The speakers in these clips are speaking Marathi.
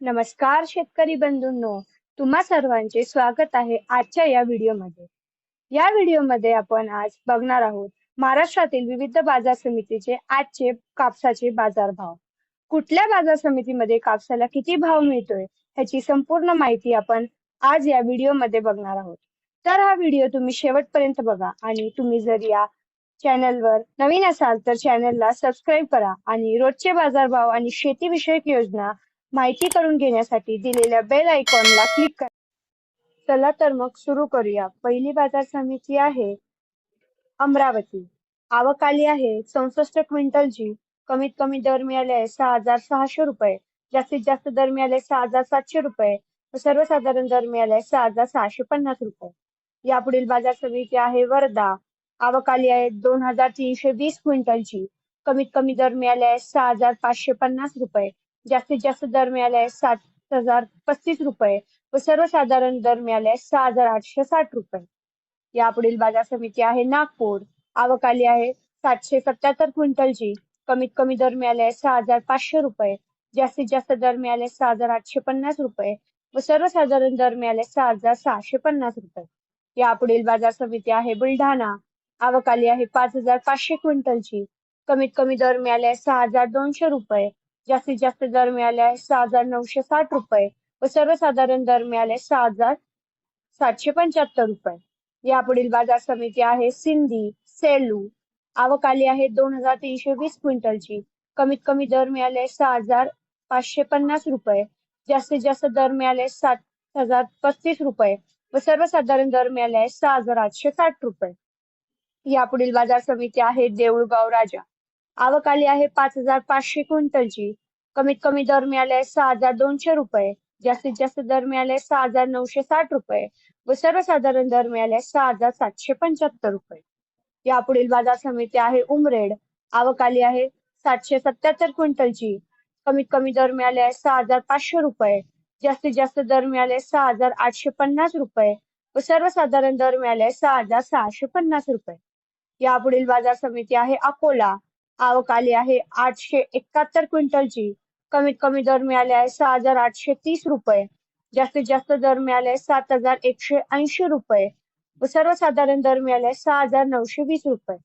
नमस्कार शेतकरी बंधूंनो तुम्हा सर्वांचे स्वागत आहे आजच्या या व्हिडिओमध्ये. या व्हिडिओमध्ये आपण आज बघणार आहोत महाराष्ट्रातील विविध बाजार समितीचे आजचे कापसाचे बाजारभाव. कुठल्या बाजार समितीमध्ये कापसाला किती भाव मिळतोय ह्याची संपूर्ण माहिती आपण आज या व्हिडिओमध्ये बघणार आहोत. तर हा व्हिडिओ तुम्ही शेवटपर्यंत बघा आणि तुम्ही जर या चॅनलवर नवीन असाल तर चॅनलला सबस्क्राईब करा आणि रोजचे बाजारभाव आणि शेतीविषयक योजना माहिती करून घेण्यासाठी दिलेल्या बेल आयकॉनला क्लिक करा. चला तर मग सुरू करूया. पहिली बाजार समिती आहे अमरावती. आवक आली आहे चौसष्ट क्विंटलची कमीत कमी दर मिळाले आहे सहा हजार सहाशे रुपये. जास्तीत जास्त दर मिळाले सहा हजार सातशे रुपये. व सर्वसाधारण दर मिळाले सहा हजार सहाशे पन्नास रुपये. यापुढील बाजार समिती आहे वर्धा. आवक आली आहे दोन हजार तीनशे वीस क्विंटलची कमीत कमी दर मिळाले आहे सहा हजार पाचशे पन्नास रुपये. जास्तीत जास्त दर मिळाले आहे सात हजार पस्तीस रुपये व सर्वसाधारण दर मिळाले आहे सहा हजार आठशे साठ रुपये. यापुढील बाजार समिती आहे नागपूर. आवक आली आहे सातशे सत्याहत्तर क्विंटलची. कमीत कमी दर मिळाले आहे सहा हजार पाचशे रुपये. जास्तीत जास्त दर मिळाले सहा हजार आठशे पन्नास रुपये व सर्वसाधारण दर मिळाले सहा हजार सहाशे पन्नास रुपये. यापुढील बाजार समिती आहे बुलढाणा. आवक आली आहे पाच हजार पाचशे क्विंटलची. कमीत कमी दर मिळाले आहे सहा हजार दोनशे रुपये जास्तीत जास्त दर मिळाले आहे सहा हजार नऊशे साठ रुपये व सर्वसाधारण दर मिळाले सहा हजार सातशे पंच्याहत्तर रुपये. यापुढील बाजार समिती आहे सिंधी सेलू आवक आली आहे दोन हजार तीनशे वीस क्विंटलची. कमीत कमी दर मिळाले सहा हजार पाचशे पन्नास रुपये. जास्तीत जास्त दर मिळाले सात हजार पस्तीस रुपये व सर्वसाधारण दर मिळाले सहा हजार आठशे साठ रुपये. यापुढील बाजार समिती आहे देऊळगाव राजा. आवक आली आहे पाच हजार पाचशे क्विंटलची. कमीत कमी दर मिळाले सहा हजार दोनशे रुपये. जास्तीत जास्त दर मिळाले सहा हजार नऊशे साठ रुपये. व सर्वसाधारण दर मिळाले सहा हजार सातशे पंच्याहत्तर रुपये. यापुढील बाजार समिती आहे उमरेड. आवक आली आहे सातशे सत्याहत्तर क्विंटलची. कमीत कमी दर मिळाले आहे सहा हजार पाचशे रुपये. जास्तीत जास्त दर मिळाले सहा हजार आठशे पन्नास रुपये. व सर्वसाधारण दर मिळाले सहा हजार सहाशे पन्नास रुपये. यापुढील बाजार समिती आहे अकोला. आवक आली आहे. आठशे एकाहत्तर क्विंटलची कमीत कमी दर मिळाले आहे. सहा हजार आठशे तीस रुपये. जास्तीत जास्त दर मिळाले सात हजार एकशे ऐंशी रुपये. व सर्वसाधारण दर मिळाले सहा हजार नऊशे वीस रुपये.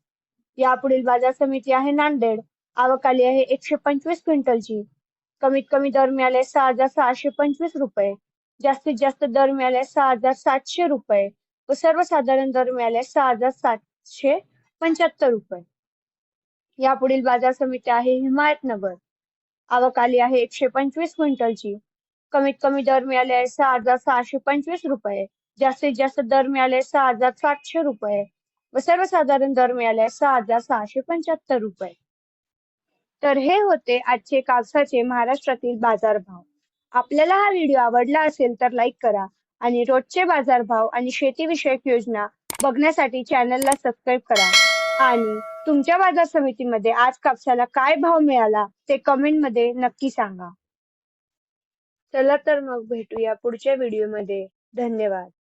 यापुढील बाजार समिती आहे नांदेड. आवक आली आहे एकशे पंचवीस क्विंटलची कमीत कमी दर मिळाले सहा हजार सहाशे पंचवीस रुपये. जास्तीत जास्त दर मिळाले सहा हजार सातशे रुपये. व सर्वसाधारण दर मिळाले सहा हजार सातशे पंच्याहत्तर रुपये. यापुढील बाजार समिती आहे हिमायतनगर आवक आली आहे एकशे पंचवीस क्विंटलची. कमीत कमी दर मिळाले आहे सहा हजार सहाशे पंचवीस रुपये. जास्तीत जास्त दर मिळाले सहा हजार सातशे रुपये. व सर्वसाधारण दर मिळाले सहा हजार सहाशे पंच्याहत्तर रुपये. तर हे होते आजचे कापसाचे महाराष्ट्रातील बाजारभाव. आपल्याला हा व्हिडिओ आवडला असेल तर लाईक करा आणि रोजचे बाजारभाव आणि शेतीविषयक योजना बघण्यासाठी चॅनलला सबस्क्राईब करा. आणि तुमच्या बाजार समितीमध्ये आज कापसाला काय भाव मिळाला ते कमेंटमध्ये नक्की सांगा. चला तर मग भेटूया पुढच्या व्हिडिओमध्ये धन्यवाद.